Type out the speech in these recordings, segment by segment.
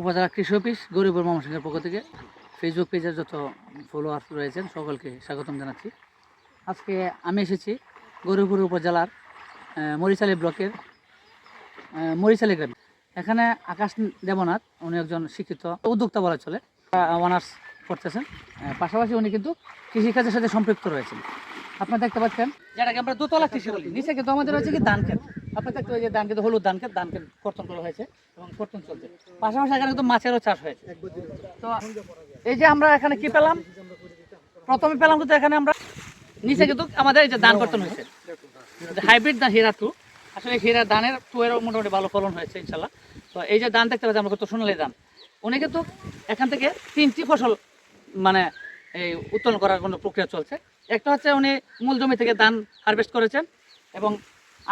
উপজেলা কৃষি অফিস গরিবুর ময়মনসিংহের পক্ষ থেকে ফেসবুক পেজের যত ফলোয়ার্স রয়েছেন সকলকে স্বাগতম জানাচ্ছি। আজকে আমি এসেছি গরিবপুর উপজেলার মরিচালি ব্লকের মরিচালি গ্রামে। এখানে আকাশ দেবনাথ উনি একজন শিক্ষিত উদ্যোক্তা বলা চলে অনার্স করতেছেন। পাশাপাশি উনি কিন্তু কৃষিকাজের সাথে সম্পৃক্ত রয়েছেন। আপনারা দেখতে পাচ্ছেন যেটাকে আমরা দোতলা কৃষি বলি। নিচে কিন্তু আমাদের রয়েছে কি ধান ক্ষেত। আপনার দেখতে যে ধান ক্ষেত হলুদ ধান ক্ষেত ধান কর্তন করা হয়েছে এবং কর্তন চলছে। পাশাপাশি এখানে কিন্তু মাছেরও চাষ হয়েছে। তো এই যে আমরা এখানে কি পেলাম? প্রথমে পেলাম কিন্তু এখানে আমরা নিচে কিন্তু আমাদের এই যে ধান কর্তন হয়েছে। হাইব্রিড ধান, হীরা টু। আসলে হীরা ধানের টু এর মোটামুটি ভালো ফলন হয়েছে ইনশাল্লাহ তো এই যে ধান দেখতে পাচ্ছি আমরা কত সোনালি ধান। উনি কিন্তু এখান থেকে তিনটি ফসল মানে এই উত্তোলন করার কোনো প্রক্রিয়া চলছে। একটা হচ্ছে উনি মূল জমি থেকে ধান হারভেস্ট করেছেন এবং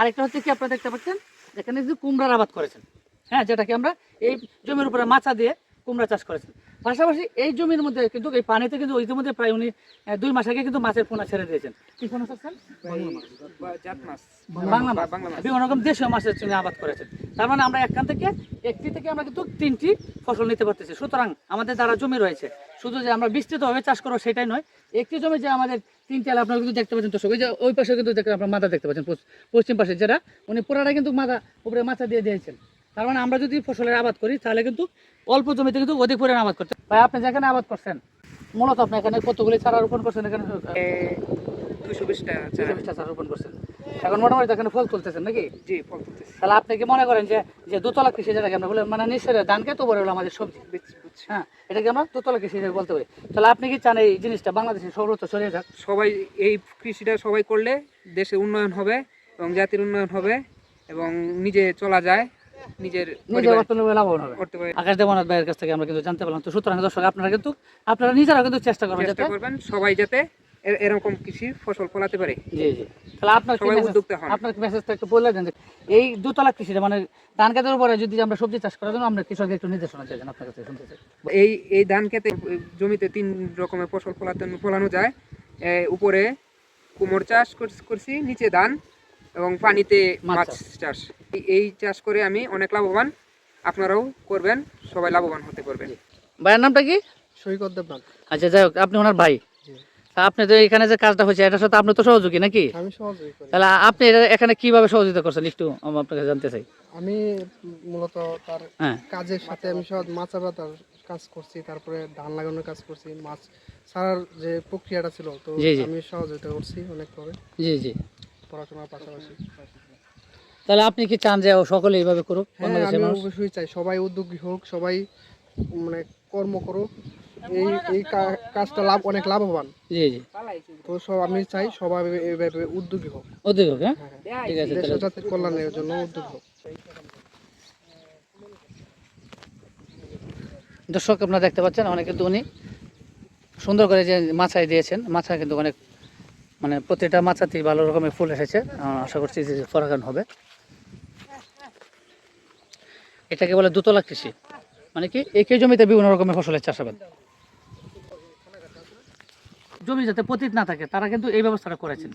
আরেকটা হচ্ছে কি আপনারা দেখতে পাচ্ছেন? এখানে যে কুমড়ার আবাদ করেছেন। হ্যাঁ যেটাকে আমরা এই জমির উপরে মাছা দিয়ে কুমড়া চাষ করেছেন। পাশাপাশি এই জমির মধ্যে কিন্তু এই পানিতে কিন্তু ইতিমধ্যে প্রায় উনি দুই মাস আগে কিন্তু মাছের পোনা ছেড়ে দিয়েছেন। কি পোনা চাচ্ছেন বাংলা মাছ। বিভিন্ন রকম দেশীয় মাছের জন্য আবাদ করেছেন। তার মানে আমরা এখান থেকে একটি থেকে আমরা কিন্তু তিনটি ফসল নিতে পারতেছি। সুতরাং আমাদের দ্বারা জমি রয়েছে। শুধু যে আমরা বিস্তৃতভাবে চাষ করব সেটাই নয় একটি জমি যে আমাদের তিনটি চাল আপনারা কিন্তু দেখতে পাচ্ছেন দর্শক ওই যে ওই পাশে কিন্তু দেখতে আপনার মাথা দেখতে পাচ্ছেন পশ্চিম পাশে যারা উনি পুরাটা কিন্তু মাথা উপরে মাথা দিয়ে দিয়েছেন। তার মানে আমরা যদি ফসলের আবাদ করি তাহলে কিন্তু অল্প জমিতে কিন্তু অধিক পরিমাণে আবাদ করতে ভাই আপনি যেখানে আবাদ করছেন মূলত আপনি এখানে কতগুলি চারা রোপণ করছেন এখানে? দুশো বিশটা চারা রোপণ করছেন। এখন মোটামুটি এখানে ফল তুলতেছেন নাকি? জি ফল তুলতেছি। তাহলে আপনি কি মনে করেন যে যে দোতলা কৃষি যেটাকে আমরা বলে মানে নিশ্চয় ধানকে তো বলে হলো আমাদের সবজি। হ্যাঁ এটাকে আমরা দোতলা কৃষি হিসেবে বলতে পারি। তাহলে আপনি কি চান এই জিনিসটা বাংলাদেশের সর্বত্র ছড়িয়ে যাক? সবাই এই কৃষিটা সবাই করলে দেশের উন্নয়ন হবে এবং জাতির উন্নয়ন হবে এবং নিজে চলা যায় নিজের নিজে পরিবার লাভবান হবে। করতে পারে আকাশ দেবনাথ ভাইয়ের কাছ থেকে আমরা কিন্তু জানতে পারলাম। তো সুতরাং দর্শক আপনারা কিন্তু আপনারা নিজেরাও কিন্তু চেষ্টা করবেন চেষ্টা করবেন সবাই যাতে এরকম কৃষি ফসল ফলাতে পারে? জি জি। তাহলে আপনার উদ্যোক্তা হন। আপনার মেসেজটা একটু বলে দেন এই দোতলা কৃষিটা মানে ধান খেতের উপরে যদি আমরা সবজি চাষ করার জন্য আমরা কৃষকদের একটু নির্দেশনা চাইছেন আপনার কাছে শুনতে চাই। এই এই ধান খেতে জমিতে তিন রকমের ফসল ফলাতে ফলানো যায়। উপরে কুমোর চাষ করছি নিচে ধান এবং পানিতে মাছ চাষ। এই- চাষ করে আমি অনেক লাভবান। আপনারাও করবেন সবাই লাভবান হতে পারবেন। ভাইয়ের নামটা কি? সৈকত দেবনাথ। আচ্ছা যাই হোক আপনি ওনার ভাই। আপনি তো এখানে যে কাজটা হয়েছে এটার সাথে আপনি তো সহযোগী নাকি? আমি করি। তাহলে আপনি এটা এখানে কীভাবে সহযোগিতা করছেন? একটু আমি আপনাকে জানতে চাই। আমি মূলত তার হ্যাঁ। কাজের সাথে আমি সব মাছ আবাদার কাজ করছি তারপরে ধান লাগানোর কাজ করছি মাছ ছাড়ার যে প্রক্রিয়াটা ছিল তো। আমি সহযোগিতা করছি অনেকভাবে। জি জি। পড়াশোনার পাশাপাশি। তাহলে আপনি কি চান যে সকলে এইভাবে করুক? হ্যাঁ আমি অবশ্যই চাই। সবাই উদ্যোগী হোক সবাই মানে কর্ম করুক। এই এই কাজটা লাভ অনেক লাভবান। জি জি। তো সব আমি চাই সবাই এইভাবে উদ্যোগী হোক। অধিক হোক হ্যাঁ? হ্যাঁ ঠিক আছে দেশ তাহলে। জাতির কল্যাণের জন্য উদ্যোগী হোক। দর্শক আপনারা দেখতে পাচ্ছেন অনেক কিন্তু উনি সুন্দর করে যে মাছাই দিয়েছেন। মাছা কিন্তু অনেক মানে প্রতিটা মাছাতেই ভালো রকমের ফুল এসেছে। আশা করছি যে ফরাগান হবে। এটাকে বলে দুতলা কৃষি। মানে কি একই জমিতে বিভিন্ন রকমের ফসলের চাষাবাদ। জমি যাতে পতিত না থাকে, তারা কিন্তু এই ব্যবস্থাটা করেছেন।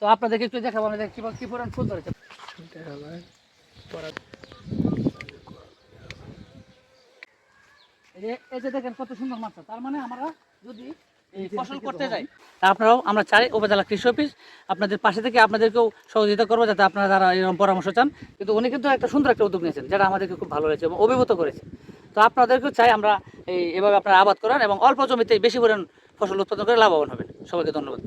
তো আপনাদেরকে একটু দেখাবো আমাদের কি কি পরিমাণ ফুল ধরেছে। দেখেন কত সুন্দর মাছ তার মানে আমরা যদি ফসল করতে আপনারাও আমরা চাই উপজেলা কৃষি অফিস আপনাদের পাশে থেকে আপনাদেরকেও সহযোগিতা করব, যাতে আপনারা এরকম পরামর্শ চান। কিন্তু উনি কিন্তু একটা সুন্দর একটা উদ্যোগ নিয়েছেন, যেটা আমাদেরকে খুব ভালো হয়েছে এবং অভিভূত করেছে। তো আপনাদেরকেও চাই আমরা এই এভাবে আপনারা আবাদ করেন এবং অল্প জমিতে বেশি পরিমাণ ফসল উৎপাদন করে লাভবান হবেন। সবাইকে ধন্যবাদ।